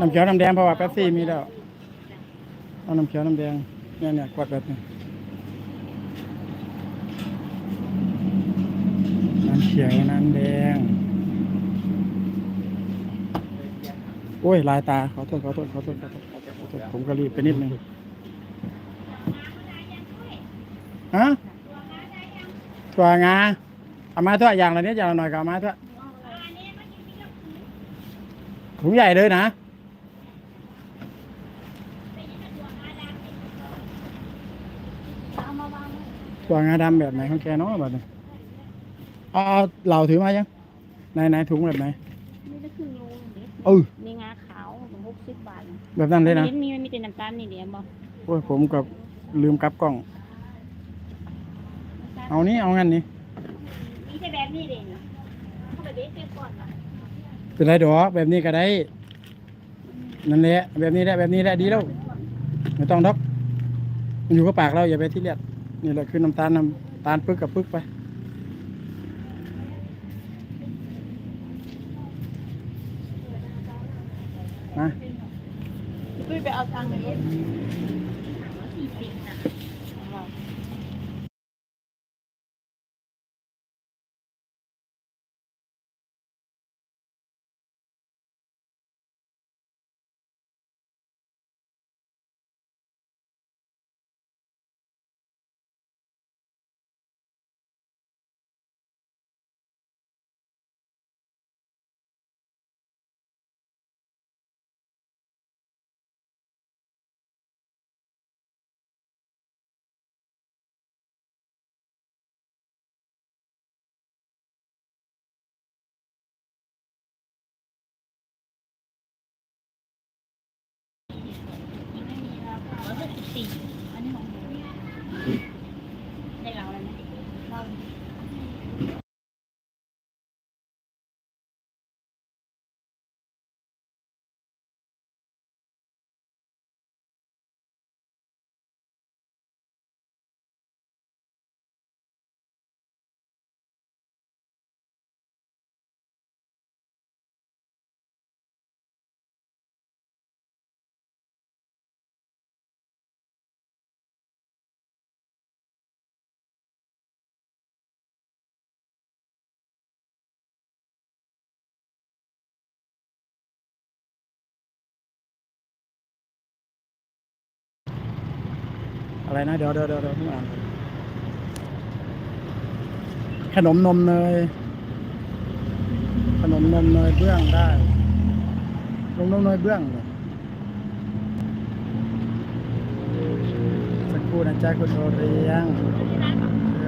น้ำเขียวน้ำแดงเพราะว่าแป๊บซี่มีแล้วเอาน้ำเขียวน้ำแดงเนี่ยเนี่ยกดแบบนี้น้ำเขียวน้ำแดงโอ้ยลายตาขอโทษขอโทษขอโทษขอโทษขอโทษขอโทษผมก็รีบไปนิดนึงฮะถั่วงาเอามาถั่วอย่างละนิดอย่างละหน่อยก็เอามาถั่วถุงใหญ่เลยนะ เอามาวางไว้ ถั่วงาดำแบบไหนของแกเนาะแบบนี้เอาเอาเหล่าถือมายังไหนไหนถุงแบบไหนนี่ได้ครึ่งโลเด็กเออ มีงาขาวถึงหกสิบบาทแบบนั้นเลยนะห็มีมันมีแต่น้ำตาลนี่เดียวบอกโอ้ยผมกับลืมกลับกล้อง เอานี่เอางั้นนี่มีแต่แบบนี้เด่นเข้าไปเด็กเก็บก่อนนะเป็นไรดอกแบบนี้ก็ได้ นั่นแหละแบบนี้แหละแบบนี้แหละดีแล้วไม่ต้องดอกมันอยู่กับปากเราอย่าไปที่เลียด นี่แหละคือน้ำตาลน้ำตาลปึ๊กกับปึ๊กไปนะไปเอาตังค์เองสี่สิบนร้อ สิ อะไรนะ เดี๋ยวเดี๋ยวเดี๋ยวเดี๋ยวผมอ่านขนมนมเนยขนมนมเนยเบื้องได้ลงนมเนยเบื้องสักครู่นะจ๊ะคุณโอเรียงเอ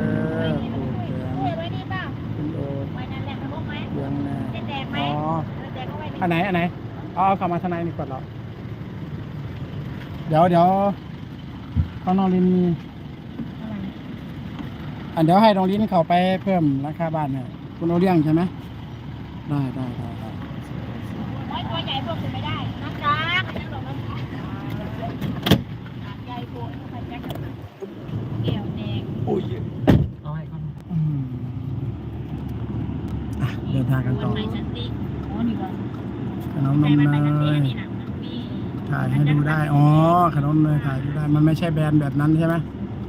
อปลูกเลืองตุ้ยไว้นี่เปล่าคุณโอเลืองแน่จะอ๋ออันไหนอันไหนเอาเอาเข้ามาทนางในนี่ก่อนเหรอเดี๋ยวเดี๋ยว ข้างนอกลินมีอันเดี๋ยวให้น้องลิ้นเข้าไปเพิ่มราคาบ้านให้คุณโอเลี้ยงใช่ไหมได้ได้ได้ได้ไว้ตัวใหญ่พวกคุณไม่ได้น้ำจ้าน้ำหลงน้ำจ้าใหญ่โบนใส่แจ็คเกี่ยวแดงเอาให้ก่อนอืมอะเดินทางกันต่อไม้สติ๊กอ๋อนี่ว่าขนมนมมันเนเป็นสติ๊กยนี่นะมันมี ถ่ายให้ดูได้ อ๋อ ขนมเนยถ่ายดูได้ มันไม่ใช่แบรนด์แบบนั้นใช่ไหม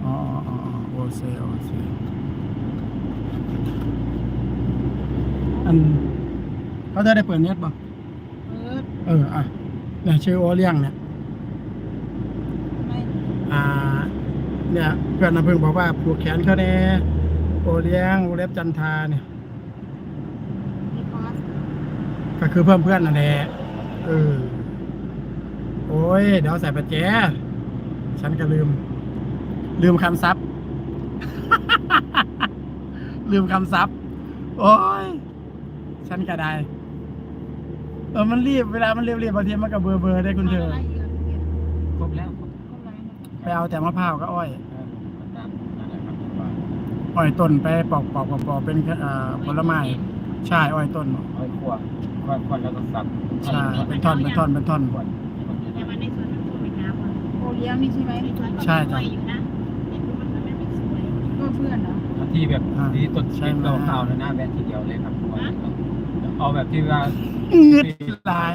อ๋ออ๋ออ๋อโอเซโอเซอันเขาจะได้เปิดเน็ตป่ะเออเอออะเนี่ยชื่อโอเลี้ยงเนี่ยไม่อ่า เนี่ยเพื่อนน้ำพึ่งบอกว่าผูกแขนเขาแน่โอเลี้ยงวงเล็บจันทาเนี่ยมีคอสก็คือเพื่อนเพื่อนนั่นแหละเออ โอ้ย เดี๋ยวใส่ปัจแจ ฉันก็ลืม ลืมคำซับ ลืมคำซับ โอ้ย ฉันก็ได้ เออ มันรีบ เวลามันรีบๆบางทีมันก็เบอร์เบอร์ได้คุณเธอ ครบแล้วครบไปเอาแต่มะพร้าวก็อ้อยเออนั่นนั่นแหละครับว่าอ้อยต้นไปปอกปอกปอกปอกเป็นเอ่อผลไม้ ใช่ อ้อยต้นเอาไว้คั่วคั่วคั่วแล้วก็สับใช่ เป็นท่อน เป็นท่อน เป็นท่อนคั่ว แต่ว่าในสวนมันสวยงามอะโอเลี้ยงนี่ใช่ไหมในสวนก็ใช่สจ้ะวยอยู่นะแต่ดูมันก็ไม่ได้สวยก็เพื่อนเหรอ ที่แบบอ่าที่ต้นใช่เช็คไหมเราข้าวนะหน้าแบนทีเดียวเลยครับคั่วเอาแบบที่ว่าเงืดหลาย